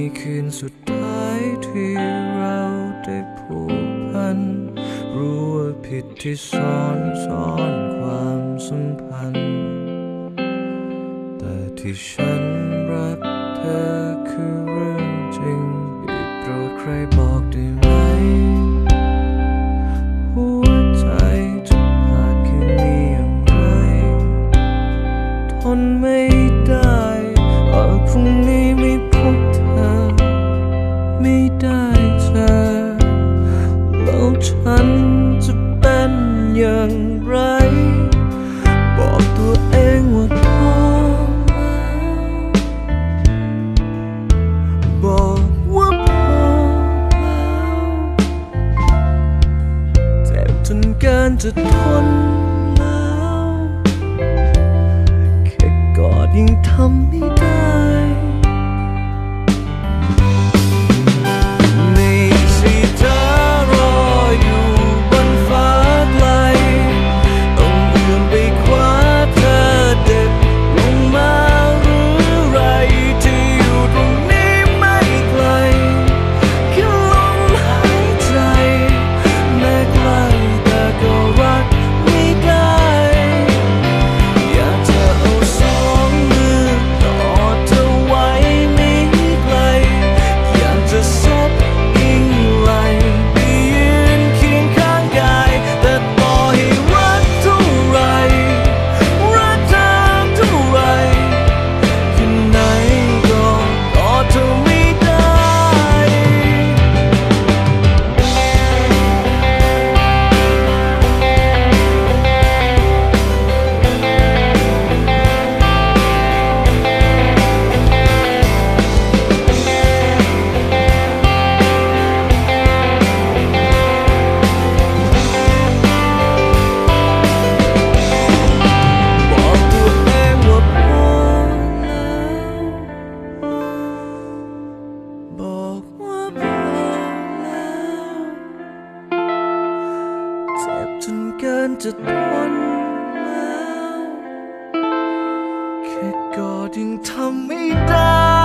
ีคืนสุดท้ายที่เราได้ผูกพัน รู้ว่าผิดที่ซ้อนซ้อนความสัมพันธ์ แต่ที่ฉันรักเธอคือเรื่องจริงได้โปรดใครบอกได้ไหมหัวใจจะผ่านคืนนี้อย่างไร ทนไม่ได้หากพรุ่งนี้ ฉันจะเป็นอย่างไร บอกตัวเองว่าพอแล้วบอกว่าพอแล้วเจ็บจนเกินจะทน จะทนแล้วแค่กอดยังทำไม่ได้